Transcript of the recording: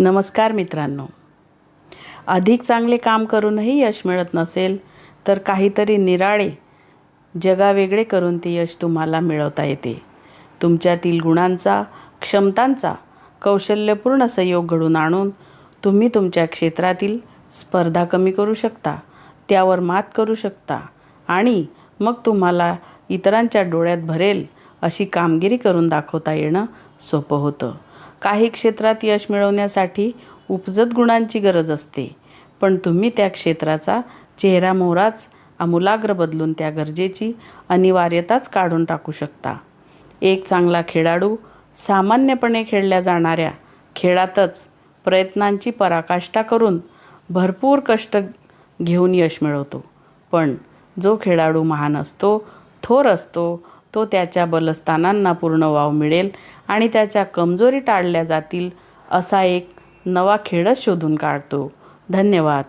नमस्कार मित्रांनो. अधिक चांगले काम करूनही यश मिळत नसेल तर काहीतरी निराळे जगावेगळे करून ते यश तुम्हाला मिळवता येते. तुमच्यातील गुणांचा क्षमतांचा कौशल्यपूर्ण संयोग घडून आणून तुम्ही तुमच्या क्षेत्रातील स्पर्धा कमी करू शकता त्यावर मात करू शकता आणि मग तुम्हाला इतरांच्या डोळ्यात भरेल अशी कामगिरी करून दाखवता येणं सोपं होतं. काही क्षेत्रात यश मिळवण्यासाठी उपजत गुणांची गरज असते. पण तुम्ही त्या क्षेत्राचा चेहरा मोहराच आमूलाग्र बदलून त्या गरजेची अनिवार्यताच काढून टाकू शकता. एक चांगला खेळाडू सामान्यपणे खेळल्या जाणाऱ्या खेळातच प्रयत्नांची पराकाष्ठा करून भरपूर कष्ट घेऊन यश मिळवतो. पण जो खेळाडू महान असतो थोर असतो तो त्याच्या बलस्थानांना पूर्ण वाव मिळेल आणि त्याच्या कमजोरी टाळल्या जातील असा एक नवा खेळच शोधून काढतो. धन्यवाद.